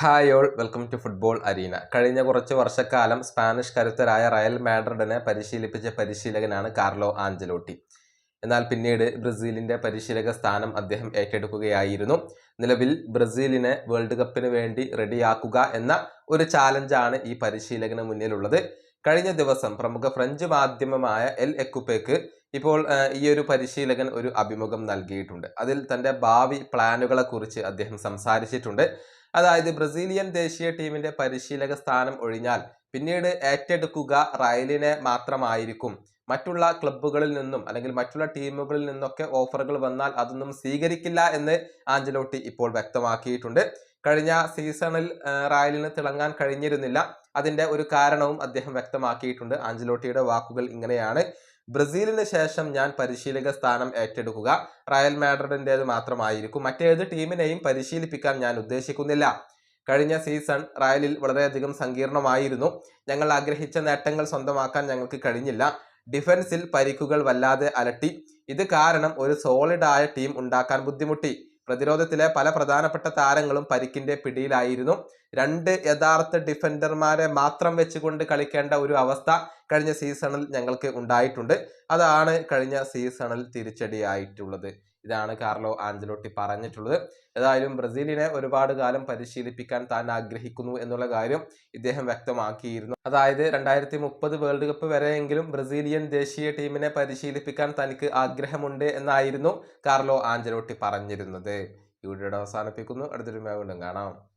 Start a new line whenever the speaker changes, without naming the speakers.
Hi all welcome to football arena കഴിഞ്ഞ കുറച്ച് വർഷക്കാലം സ്പാനിഷ് കരുത്തരായ റയൽ മാഡ്രിഡിനെ പരിശീലിപ്പിച്ച പരിശീലകനാണ് കാർലോ ആഞ്ചലോട്ടി. എന്നാൽ പിന്നീട് ബ്രസീലിന്റെ പരിശീലക സ്ഥാനം അദ്ദേഹം ഏറ്റെടുക്കുകയായിരുന്നു. നിലവിൽ ബ്രസീലിനെ വേൾഡ് കപ്പിന് വേണ്ടി റെഡിയാക്കുക എന്ന ഒരു ചാലഞ്ചാണ് ഈ പരിശീലകന് മുന്നിലുള്ളത്. കഴിഞ്ഞ ദിവസം പ്രമുഖ ഫ്രഞ്ച് മാധ്യമമായ എൽ എക്കുപ്പേക്ക് ഇപ്പോൾ ഈ ഒരു പരിശീലകൻ ഒരു അഭിമുഖം നൽകിയിട്ടുണ്ട്. അതിൽ തന്റെ ഭാവി പ്ലാനുകളെ കുറിച്ച് അദ്ദേഹം സംസാരിച്ചിട്ടുണ്ട്. അതായത് ബ്രസീലിയൻ ദേശീയ ടീമിന്റെ പരിശീലക സ്ഥാനം ഒഴിഞ്ഞാൽ പിന്നീട് ഏറ്റെടുക്കുക റയലിനെ മാത്രമായിരിക്കും. മറ്റുള്ള ക്ലബ്ബുകളിൽ നിന്നും അല്ലെങ്കിൽ മറ്റുള്ള ടീമുകളിൽ നിന്നൊക്കെ ഓഫറുകൾ വന്നാൽ അതൊന്നും സ്വീകരിക്കില്ല എന്ന് ആഞ്ചലോട്ടി ഇപ്പോൾ വ്യക്തമാക്കിയിട്ടുണ്ട്. കഴിഞ്ഞ സീസണിൽ റായലിന് തിളങ്ങാൻ കഴിഞ്ഞിരുന്നില്ല. അതിന്റെ ഒരു കാരണവും അദ്ദേഹം വ്യക്തമാക്കിയിട്ടുണ്ട്. ആഞ്ചലോട്ടിയുടെ വാക്കുകൾ ഇങ്ങനെയാണ്. ബ്രസീലിന് ശേഷം ഞാൻ പരിശീലക സ്ഥാനം ഏറ്റെടുക്കുക. റയൽ മാഡ്രിഡിന്റേത് മാത്രമായിരിക്കും. മറ്റേത് ടീമിനെയും പരിശീലിപ്പിക്കാൻ ഞാൻ ഉദ്ദേശിക്കുന്നില്ല. കഴിഞ്ഞ സീസൺ റയലിൽ വളരെയധികം സങ്കീർണമായിരുന്നു. ഞങ്ങൾ ആഗ്രഹിച്ച നേട്ടങ്ങൾ സ്വന്തമാക്കാൻ ഞങ്ങൾക്ക് കഴിഞ്ഞില്ല. ഡിഫൻസിൽ പരിക്കുകൾ വല്ലാതെ അലട്ടി. ഇത് കാരണം ഒരു സോളിഡായ ടീം ഉണ്ടാക്കാൻ ബുദ്ധിമുട്ടി. പ്രതിരോധത്തിലെ പല പ്രധാനപ്പെട്ട താരങ്ങളും പരിക്കിന്റെ പിടിയിലായിരുന്നു. രണ്ട് യഥാർത്ഥ ഡിഫൻഡർമാരെ മാത്രം വെച്ചുകൊണ്ട് കളിക്കേണ്ട ഒരു അവസ്ഥ കഴിഞ്ഞ സീസണിൽ ഞങ്ങൾക്ക് ഉണ്ടായിട്ടുണ്ട്. അതാണ് കഴിഞ്ഞ സീസണിൽ തിരിച്ചടിയായിട്ടുള്ളത്. ഇതാണ് കാർലോ ആഞ്ചലോട്ടി പറഞ്ഞിട്ടുള്ളത്. ഏതായാലും ബ്രസീലിനെ ഒരുപാട് കാലം പരിശീലിപ്പിക്കാൻ താൻ ആഗ്രഹിക്കുന്നു എന്നുള്ള കാര്യം ഇദ്ദേഹം വ്യക്തമാക്കിയിരുന്നു. അതായത് രണ്ടായിരത്തി മുപ്പത് വേൾഡ് കപ്പ് വരെയെങ്കിലും ബ്രസീലിയൻ ദേശീയ ടീമിനെ പരിശീലിപ്പിക്കാൻ തനിക്ക് ആഗ്രഹമുണ്ട് എന്നായിരുന്നു കാർലോ ആഞ്ചലോട്ടി പറഞ്ഞിരുന്നത്. ഈ അവസാനിപ്പിക്കുന്നു. അടുത്തൊരു വീണ്ടും കാണാം.